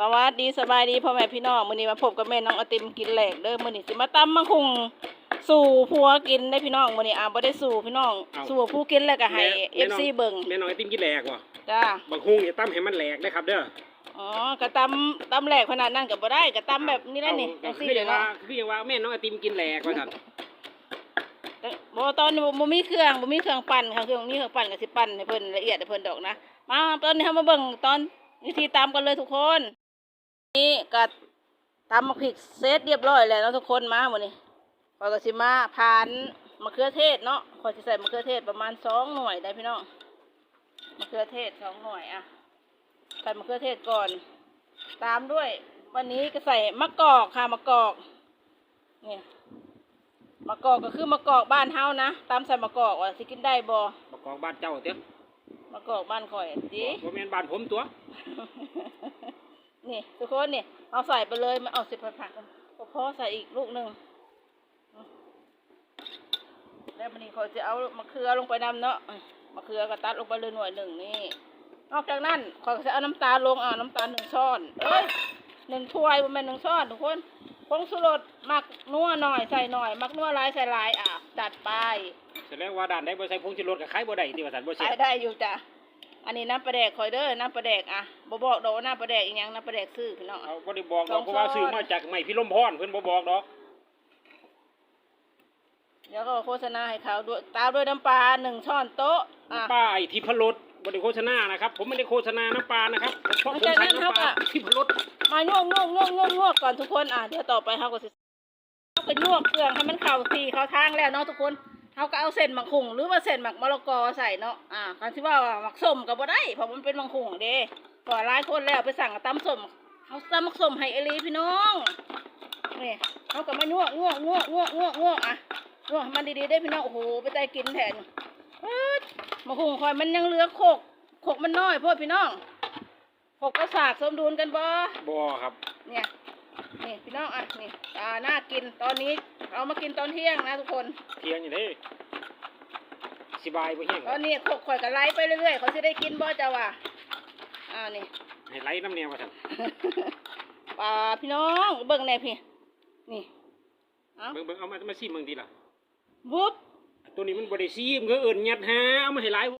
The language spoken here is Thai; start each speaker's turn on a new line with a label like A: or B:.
A: สวัสดีสบายดีพ่อแม่พี่น้องมื้อนี้มาพบกับแม่น้องไอติมกินแหลกเด้อมื้อนี้สิมาตำมังคุงสู่ผัวกินได้พี่น้องมื้อนี้อ่าบ่ได้สู่พี่น้อง
B: เอ้า
A: สู่ผู้กินแล้วก็ให้
B: แม่
A: FC เบิ่ง
B: แม่น้องไอติมกินแหลกว่ะ
A: จ้า
B: บางฮุงอย่าตั้มให้มันแหลกนะครับเด้อ
A: อ๋อก็ตำตำแหลกขนาดนั้นก็บ่ได้ก็ตำแบบนี้แหละนี่จั
B: เอา
A: ง
B: คื
A: ซี่
B: ออ
A: เด้
B: ย่า
A: อง
B: ว่า
A: เนาะ
B: คืออย่างว่าแม่น้องไอติมกินแหลกว่าท่าน
A: แต่บ่ตอนนี้บ่บ่มีเครื่องบ่มีเครื่องปั่นค่ะเครื่องนี้เครื่องปั่นก็สิปั่นให้เพิ่นละเอียดให้เพิ่นดอกนะ มาตอนนี้เฮามาเบิ่งตอนวิธีตำกันเลยทุกคน นี่ก็ตำมะพริกเสร็จเรียบร้อยแล้วเนาะทุกคนมาหมดนี่พอยก็สิมาผ่านมะเขือเทศเนาะพอยสิใส่มะเขือเทศประมาณสองหน่วยได้พี่น้องมะเขือเทศสองหน่วยอะใส่มะเขือเทศก่อน ตามด้วย วันนี้ก็ใส่มะกอกค่ะมะกอกนี่มะกอกก็คือมะกอกบ้านเฮานะตามใส่มะกอกว่าสิกินได้บ่
B: ประกอบบ้านเจ้าเตี้ย
A: มะกอกบ้านข่อยดิ
B: บ่แม่นบ้านผมตัว
A: นี่ทุกคนนี่เอาใส่ไปเลยมาเอาสิผัดผักกันก็พอใส่อีกลูกหนึ่งแล้วมันนี่เขาจะเอามะเขือลงไปนำเนาะมะเขือก็ตัดลงไปเลยหน่วยหนึ่งนี่นอกจากนั้นเขาจะเอาน้ำตาลลงอ่าน้ำตาลหนึ่งช้อนเอ้ยหนึ่งถ้วยประมาณหนึ่งช้อนทุกคนผงสุรสมักนัวหน่อยใส่หน่อย มักนัวหลายใส่หลายอะจัดไป
B: แสดงว่าด่านใดบ่ใส่ผงชูรสก็ขายบ่ได้ที่ว่าท่านบ่เสี
A: ขายยได้อยู่จ้ะ อันนี้น้ำปลาแดกคอยเด้อน้ำปลาแดกอะบ่บอกดอกว่าน้ำปลาแดกอีกยังน้ำปลาแดกซื้อพี่น้อง
B: เอาบ่ได้บอกด
A: ส
B: อ
A: อกง
B: เพราะว่า
A: ช้อน
B: ซื้อมาจากไม้พิลมพรเพิ่นบ่บอกดอก
A: เดี๋ยวก็โฆษณาให้เขาด้วยตามด้วยน้ำปลาหนึ่งช้อนโต๊ะอะ
B: ป้าไอ้ทิพรสบ่ได้โฆษณานะครับ ผมไม่ได้โฆษณาน้ำปลานะครับเพราะผม
A: ไม่ใช่
B: ใช้
A: นั่น
B: น้ำปลา
A: ครับอะ
B: ทิพรส
A: มาง่วงง่วงง่วงง่วงง่วงก่อนทุกคนอะเดี๋ยวต่อไปเขาก็สิเขาก็ง่วงเครื่องให้มันเข้าทีเข้าทางแล้วเนาะทุกคน เขาก็เอาเส้นหมักคุงหรือว่าเส้นหมักมะละกอใส่เนาะอ่าการที่ว่าหมักส้มก็บ่ได้เพราะมันเป็นหมักคุงเด้ก็หลายคนแล้วไปสั่งตำส้มเขาตำหมักส้มให้เอลีพี่น้องนี่เขาก็มาง่วงง่วงง่วงง่วงง่วงง่วงอะง่วงให้มันดีๆได้พี่น้องโอ้โหไปใจกินแทนเอิ้ดหมักคุงคอยมันยังเหลือโคกโคกมันน้อยพ่อพี่น้องโคกก็สากสมดุลกันบ่
B: บ่ครับ
A: เนี่ยนี่พี่น้องอะนี่อ่าน่ากินตอนนี้ เอามากินตอนเที่ยงนะทุกคน
B: เที่ยงอยู่เด้สิบายบ่เฮียง
A: ตอนนี้ขกข่อยกับไล่ไปเรื่อยๆเขาจะได้กินบ่เจ้าว่ะอ่านี่
B: ให้ไหลน้ำแนวว่าท่าน
A: ปลาพี่น้องเบิ่งแน่พี่ นี่เอา
B: เบิ่งเบิ่งเอามามาซิเบิ่งดีล่ะ
A: วุบ
B: ตัวนี้มันบริซีมนก็เอิญยัดหาเอามาให้หลาย